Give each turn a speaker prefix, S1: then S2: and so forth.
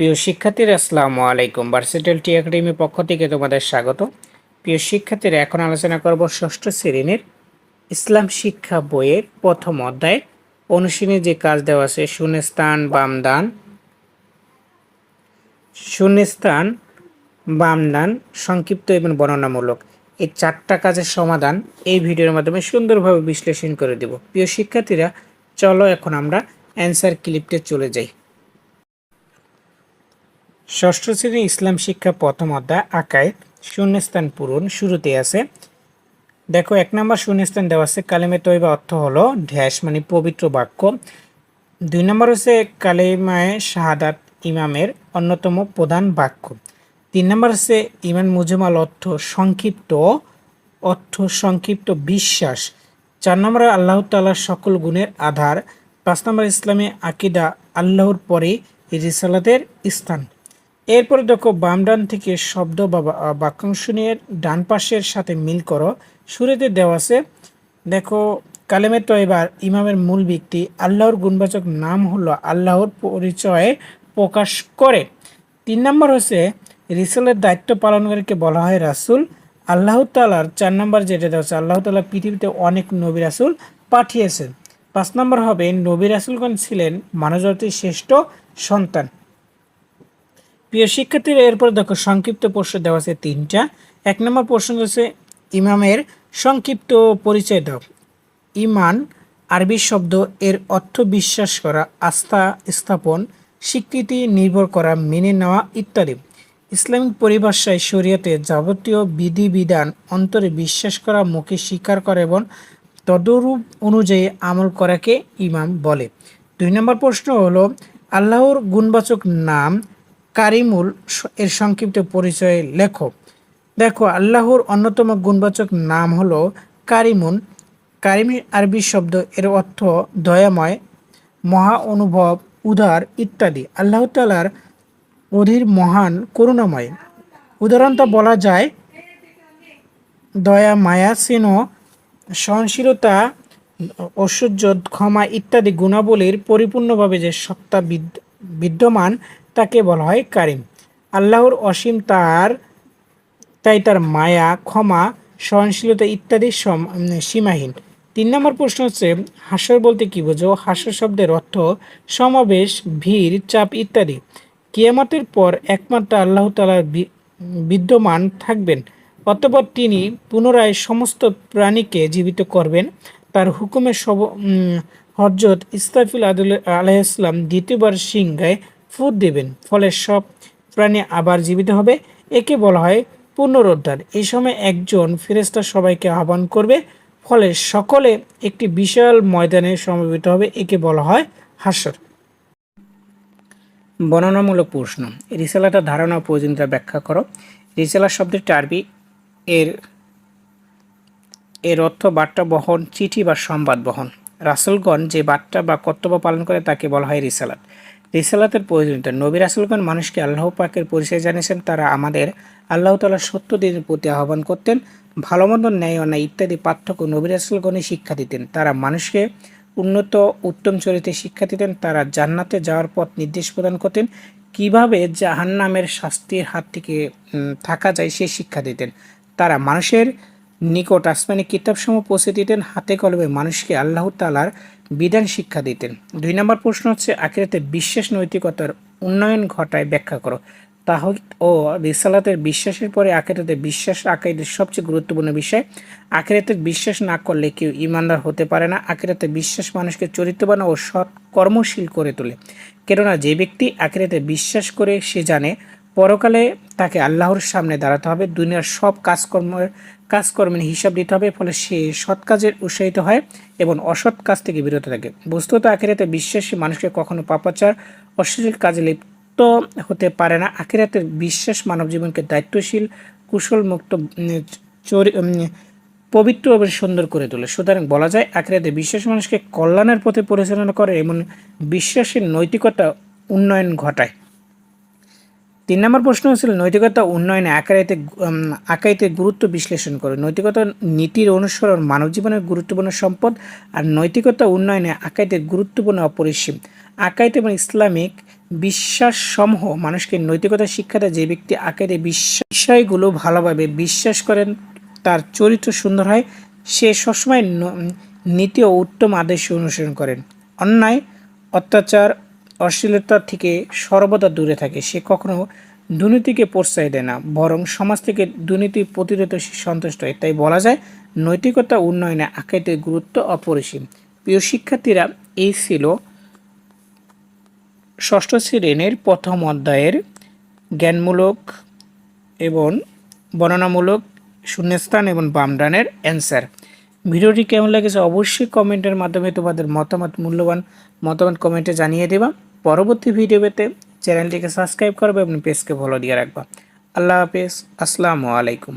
S1: প্রিয় শিক্ষার্থীরা, আসসালামু আলাইকুম। ভার্সিটাল টি একাডেমির পক্ষ থেকে তোমাদের স্বাগত। প্রিয় শিক্ষার্থীরা, এখন আলোচনা করব ষষ্ঠ শ্রেণির ইসলাম শিক্ষা বইয়ের প্রথম অধ্যায় অনুশীলনে যে কাজ দেওয়া আছে, শূন্যস্থান বাম দান শূন্যস্থান বাম দান সংক্ষিপ্ত এবং বর্ণনামূলক। এই চারটা কাজের সমাধান এই ভিডিওর মাধ্যমে সুন্দরভাবে বিশ্লেষণ করে দেব। প্রিয় শিক্ষার্থীরা, চলো এখন আমরা অ্যান্সার ক্লিপটে চলে যাই। ষষ্ঠ শ্রেণি ইসলাম শিক্ষা প্রথম অধ্যায় আকায় শূন্যস্থান পূরণ শুরুতে আছে। দেখো, এক নম্বর শূন্যস্থান দেওয়া আছে, কালেমে তৈবা অর্থ হলো ঢ্যাস মানে পবিত্র বাক্য। দুই নম্বর হচ্ছে কালেমায় শাহাদাত ইমামের অন্যতম প্রধান বাক্য। তিন নম্বর হচ্ছে ইমান মুজমাল অর্থ সংক্ষিপ্ত অর্থ সংক্ষিপ্ত বিশ্বাস। চার নম্বরে আল্লাহ তাল্লাহ সকল গুণের আধার। পাঁচ নম্বর ইসলামী আকিদা, আল্লাহর পরে রিসালাতের স্থান। এরপরে দেখো বাম ডান থেকে শব্দ বা বাক্যাংশ নিয়ে ডান পাশের সাথে মিল করো। শুরুতে দেওয়া আছে, দেখো কালেমে তয়বার ইমামের মূল ব্যক্তি, আল্লাহর গুণবাচক নাম হলো আল্লাহর পরিচয়ে প্রকাশ করে। তিন নম্বর হচ্ছে, রিসেলের দায়িত্ব পালনকারীকে বলা হয় রাসুল। আল্লাহ তালার চার নম্বর যেটা দেওয়া আছে, আল্লাহ তালা পৃথিবীতে অনেক নবী রাসুল পাঠিয়েছেন। পাঁচ নম্বর হবে, নবী রাসুলগণ ছিলেন মানবজাতির শ্রেষ্ঠ সন্তান। প্রিয় শিক্ষার্থীরা, এরপর দেখো, সংক্ষিপ্ত প্রশ্ন দেওয়া আছে তিনটা। এক নম্বর প্রশ্ন হচ্ছে, ইমামের সংক্ষিপ্ত পরিচয় দাও ইমান, আরবি শব্দ এর অর্থ বিশ্বাস করা, আস্থা স্থাপন, স্বীকৃতি নির্ভর করা, মেনে নেওয়া ইত্যাদি। ইসলামিক পরিভাষায় শরীয়তে যাবতীয় বিধিবিধান, অন্তরে বিশ্বাস করা, মুখে স্বীকার করা এবং তদরূপ অনুযায়ী আমল করাকে ইমাম বলে। দুই নম্বর প্রশ্ন হলো, আল্লাহর গুণবাচক নাম কারিমুল এর সংক্ষিপ্ত পরিচয় লেখো। দেখো, আল্লাহর অন্যতম গুণবাচক নাম হলো কারিমুন। কারিমি আরবি শব্দ এর অর্থ দয়াময়, মহা অনুভব, উদার ইত্যাদি। আল্লাহ তালার অধীর মহান করুণাময়। উদাহরণত বলা যায় দয়া, মায়া, স্নেহ, সহনশীলতা, ঐশ্বর্য, ক্ষমা ইত্যাদি গুণাবলীর পরিপূর্ণভাবে যে সত্তা বিদ- বিদ্যমান তাকে বলা হয় কারিম। আল্লাহর অসীম তার, তাই তার মায়া, ক্ষমা, সহনশীলতা ইত্যাদি সম- সীমাহীন। তিন নম্বর প্রশ্ন হচ্ছে হাস্যর বলতে কি বোঝো? হাস্য শব্দের অর্থ সমাবেশ, ভিড়, চাপ ইত্যাদি। কিয়ামতের পর একমাত্র আল্লাহ তালার বিদ্যমান থাকবেন। অতঃপর তিনি পুনরায় সমস্ত প্রাণীকে জীবিত করবেন। তার হুকুমে সব হজরত ইস্তাফিল আদুল আলাইসলাম দ্বিতীয়বার সিংহায় ফুট দেবেন। ফলে সব প্রাণী আবার জীবিত হবে। একে বলা হয় পুনরুদ্ধার। এই সময় একজন ফেরেস্তা সবাইকে আহ্বান করবে। ফলে সকলে একটি বিশাল ময়দানে সমবেত হবে, একে বলা হয় হাসর। বর্ণনামূলক প্রশ্ন। রিসালাটা ধারণা প্রয়োজনীয়তা ব্যাখ্যা করো। রিসালা শব্দটি আরবি। এর এর অর্থ বার্তা বহন, চিঠি বা সংবাদ বহন। রাসুলগণ যে বার্তা বা কর্তব্য পালন করে তাকে বলা হয় রিসালাত। রিসালাতের প্রয়োজনীয়তা। নবী রাসুলগণ মানুষকে আল্লাহ পাকের পরিচয় জানিয়েছেন, তারা আমাদের আল্লাহ তালার সত্য দিনের প্রতি আহ্বান করতেন ভালো মন্দ ন্যায় অন্যায় ইত্যাদি পার্থক্য নবী রাসুলগণই শিক্ষা দিতেন। তারা মানুষকে উন্নত, উত্তম চরিত্রে শিক্ষা দিতেন, তারা জান্নাতে যাওয়ার পথ নির্দেশ প্রদান করতেন। কীভাবে জাহান্নামের শাস্তির হাত থেকে থাকা যায় সে শিক্ষা দিতেন। তারা মানুষের নিকট আসমানি কিতাবসমূহ পৌঁছে দিতেন, হাতে কলমে মানুষকে আল্লাহ তালার বিধান শিক্ষা দিতেন। দুই নম্বর প্রশ্ন হচ্ছে, আখিরাতে বিশ্বাস নৈতিকতার উন্নয়ন ঘটায় ব্যাখ্যা করো। তাহলে ও রিসালাতের বিশ্বাসের পরে আখেরাতে বিশ্বাস আকাইদের সবচেয়ে গুরুত্বপূর্ণ বিষয়, আখেরাতে বিশ্বাস না করলে কেউ ইমানদার হতে পারে না। আখেরাতে বিশ্বাস মানুষকে চরিত্রবান ও সৎ কর্মশীল করে তোলে। কেননা যে ব্যক্তি আখেরাতে বিশ্বাস করে সে জানে, পরকালে তাকে আল্লাহর সামনে দাঁড়াতে হবে। দুনিয়ার সব কাজকর্মের কাজকর্মের হিসাব দিতে হবে ফলে সে সৎ কাজের উৎসাহিত হয় এবং অসৎ কাজ থেকে বিরত থাকে। বস্তুত আখেরাতে বিশ্বাসী মানুষকে কখনো পাপাচার অশ্লীল কাজে লিপ্ত হতে পারে না। আখেরাতের বিশ্বাস মানব জীবনকে দায়িত্বশীল কুশল মুক্ত উম, চরি উম, পবিত্র এবং সুন্দর করে তোলে। সুতরাং বলা যায় আখেরাতে বিশ্বাস মানুষকে কল্যাণের পথে পরিচালনা করে এমন বিশ্বাসের নৈতিকতা উন্নয়ন ঘটায়। তিন নম্বর প্রশ্ন হচ্ছিল নৈতিকতা উন্নয়নে আকারাইতে উম, আকাইতে গুরুত্ব বিশ্লেষণ করে। নৈতিকতা নীতির অনুসরণ মানব জীবনের গুরুত্বপূর্ণ সম্পদ আর নৈতিকতা উন্নয়নে আকাইতে গুরুত্বপূর্ণ অপরিসীম। আকাইতে এবং ইসলামিক বিশ্বাস সমূহ মানুষকে নৈতিকতা শিক্ষা দেয়। যে ব্যক্তি আকারে বিষয়গুলো ভালোভাবে বিশ্বাস করেন তার চরিত্র সুন্দর হয় সে সবসময় নীতি ও উত্তম আদেশ অনুসরণ করেন। অন্যায় অত্যাচার অশ্লীলতা থেকে সর্বদা দূরে থাকে। সে কখনো দুর্নীতিকে প্রশ্রয় দেয় না, বরং সমাজ থেকে দুর্নীতি প্রতিরোধ সে সন্তুষ্ট হয়। তাই বলা যায়, নৈতিকতা উন্নয়নে আকাইতের গুরুত্ব অপরিসীম। প্রিয় শিক্ষার্থীরা, এই ছিল ষষ্ঠ শ্রেণির প্রথম অধ্যায়ের জ্ঞানমূলক এবং বর্ণনামূলক শূন্যস্থান এবং বামডানের অ্যান্সার। ভিডিওটি কেমন লেগেছে অবশ্যই কমেন্টের মাধ্যমে তোমাদের মতামত, মূল্যবান মতামত কমেন্টে জানিয়ে দেবা। পরবর্তী ভিডিওতে চ্যানেলটিকে সাবস্ক্রাইব করবে এবং পেজকে ফলো দিয়ে রাখবা। আল্লাহ হাফেজ। আসসালামু আলাইকুম।